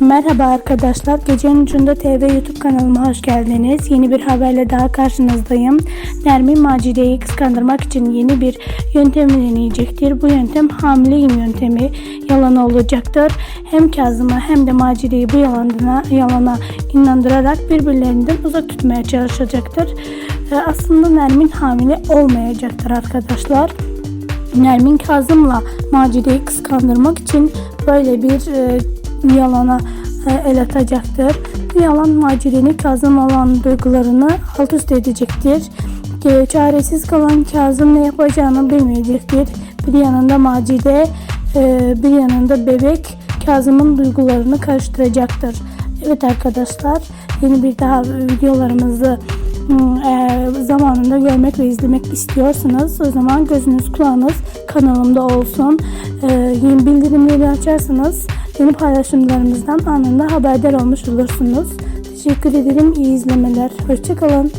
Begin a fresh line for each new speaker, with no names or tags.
Merhaba arkadaşlar. Gecenin Ucunda TV YouTube kanalıma hoş geldiniz. Yeni bir haberle daha karşınızdayım. Nermin Macide'yi kıskandırmak için yeni bir yöntem deneyecektir. Bu yöntem hamileyim yöntemi yalan olacaktır. Hem Kazım'ı hem de Macide'yi bu yalanına, yalana inandırarak birbirlerinden uzak tutmaya çalışacaktır. Aslında Nermin hamile olmayacaktır arkadaşlar. Nermin Kazım'la Macide'yi kıskandırmak için böyle bir e, yalana e, el atacaktır. Bu yalan Macide'nin Kazım olan duygularını alt üst edecektir. E, çaresiz kalan Kazım ne yapacağını bilmeyecektir. Bir yanında Macide, e, bir yanında bebek Kazım'ın duygularını karıştıracaktır. Evet arkadaşlar yeni bir daha videolarımızı Hmm, eğer zamanında görmek ve izlemek istiyorsanız o zaman gözünüz kulağınız kanalımda olsun. Ee, yeni bildirimleri açarsanız yeni paylaşımlarımızdan anında haberdar olmuş olursunuz. Teşekkür ederim. İyi izlemeler. Hoşçakalın.